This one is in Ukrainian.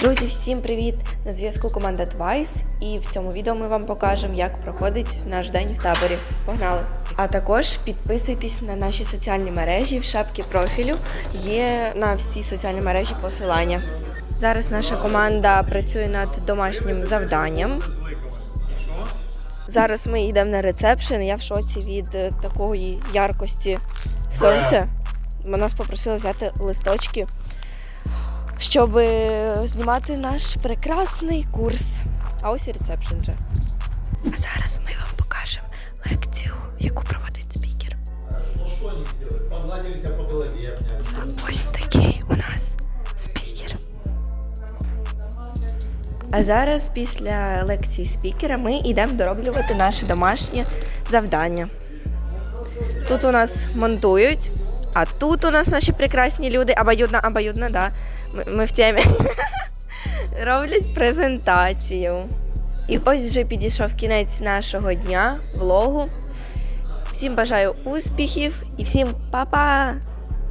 Друзі, всім привіт! На зв'язку команда Twice, і в цьому відео ми вам покажемо, як проходить наш день в таборі. Погнали! А також підписуйтесь на наші соціальні мережі в шапці профілю. Є на всі соціальні мережі посилання. Зараз наша команда працює над домашнім завданням. Зараз ми йдемо на рецепшн. Я в шоці від такої яркості сонця. Нас попросили взяти листочки щоб е, знімати наш прекрасний курс. А ось і рецепшн вже. А зараз ми вам покажемо лекцію, яку проводить спікер. Ось такий у нас спікер. А зараз, після лекції спікера, ми йдемо дороблювати наше домашнє завдання. Тут у нас монтують, а тут у нас наші прекрасні люди. Обоюдно, обоюдно, да. Ми, ми в темі. Роблять презентацію. І ось вже підійшов кінець нашого дня, влогу. Всім бажаю успіхів і всім па-па!